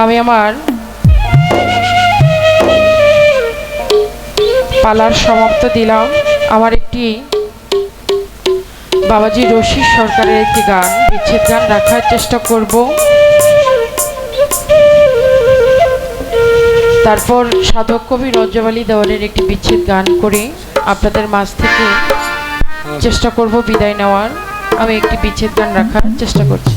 আমি আমার পালার সমাপ্ত দিলাম। আমার একটি বাবাজি রশিদ সরকারের একটি গান, বিচ্ছেদ গান রাখার চেষ্টা করব। তারপর সাধক কবি রজ্জবালী দেওয়ানের একটি বিচ্ছেদ গান করে আপনাদের মাঝ থেকে চেষ্টা করব বিদায় নেওয়ার। আমি একটি বিচ্ছেদ গান রাখার চেষ্টা করছি।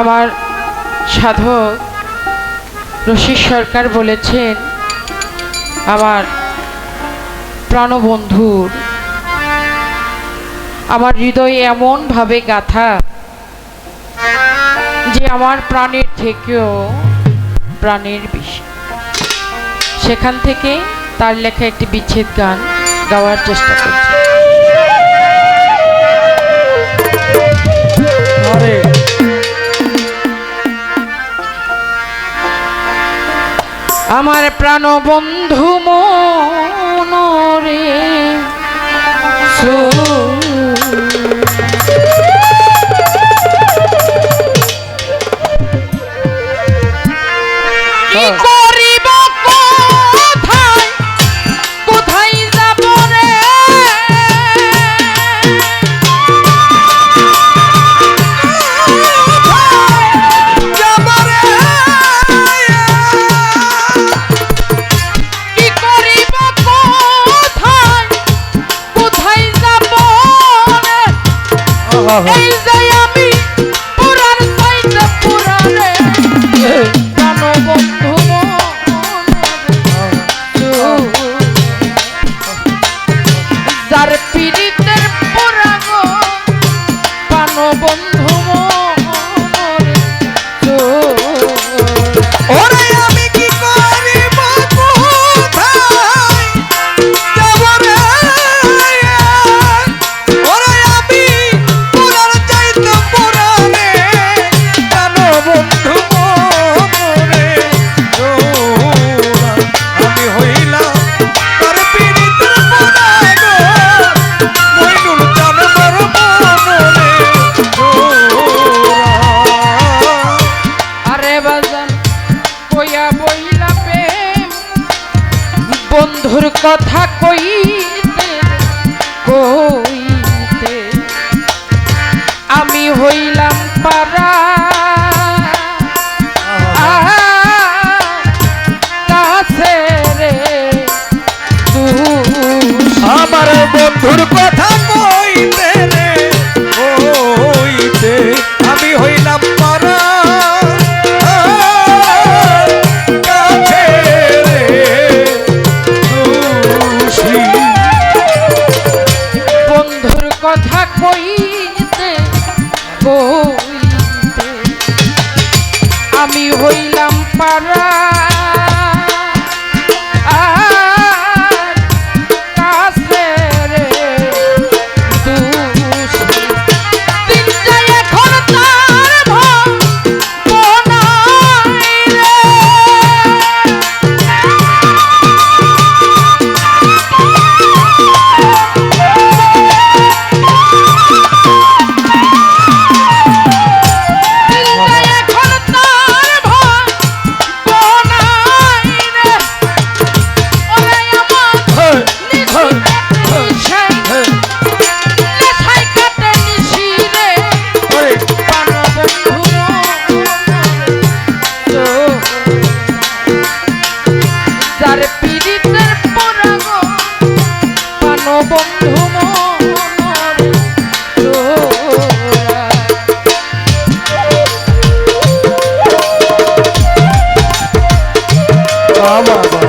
আমার সাধক রশিদ সরকার বলেছেন, আমার প্রাণবন্ধুর আমার হৃদয়ে এমনভাবে গাথা যে আমার প্রাণের থেকেও প্রাণের বেশি সেখান থেকে তার লেখা একটি বিচ্ছেদ গান গাওয়ার চেষ্টা করছি। আমার প্রাণ বন্ধু মনরে আমি হইলাম পারা কাছে রে আমার বন্ধুর কথা কইতে রে কইতে আমি হইলাম পারা কাছে বন্ধুর কথা কইতে কইতে আমি হইলাম পারা vamos, vamos.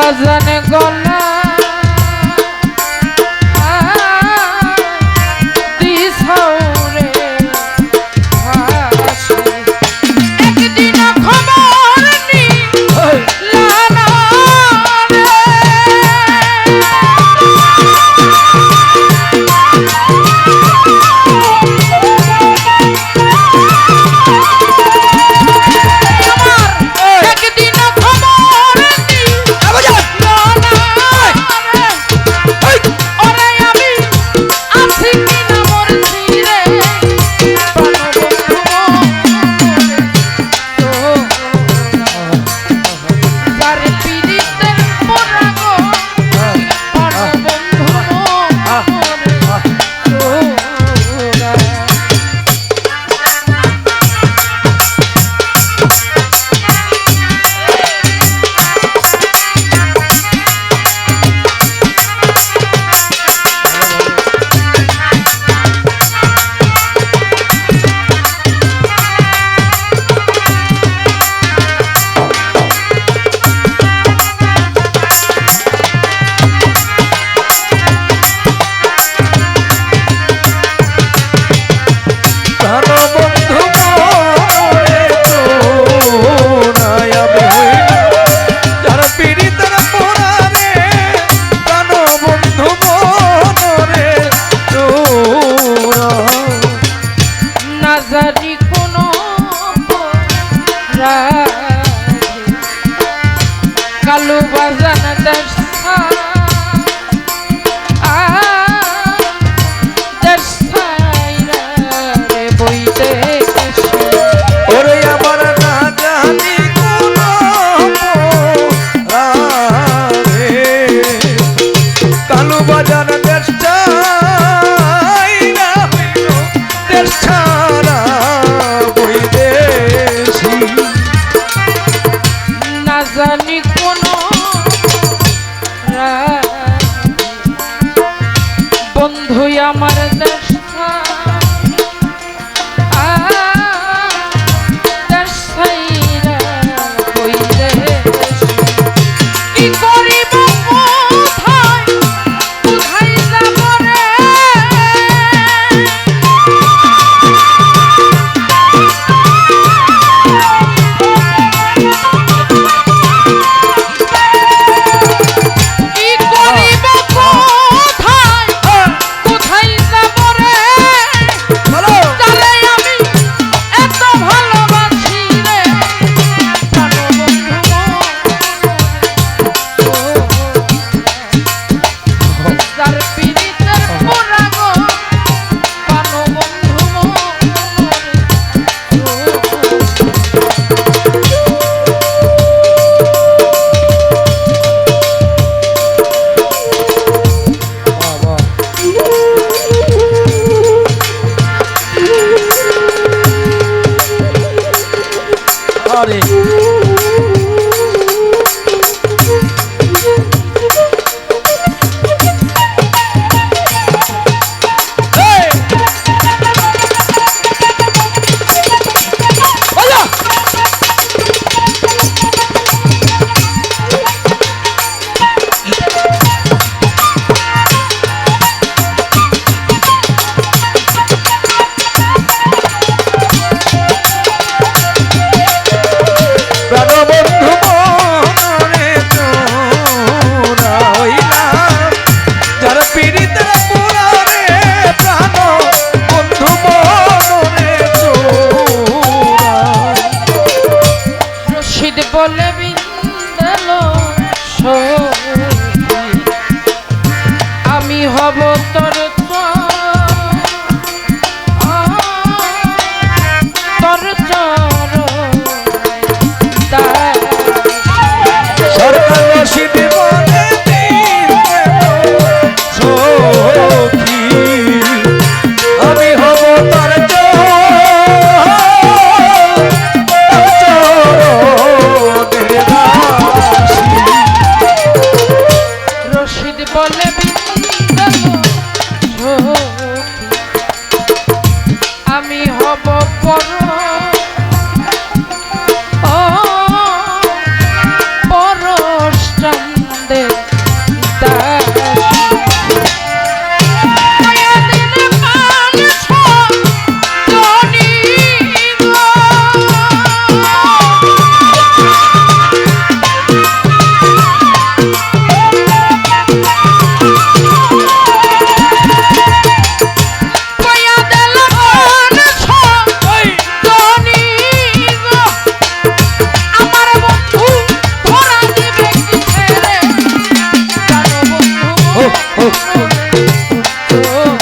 বাজান গলা ponle oh.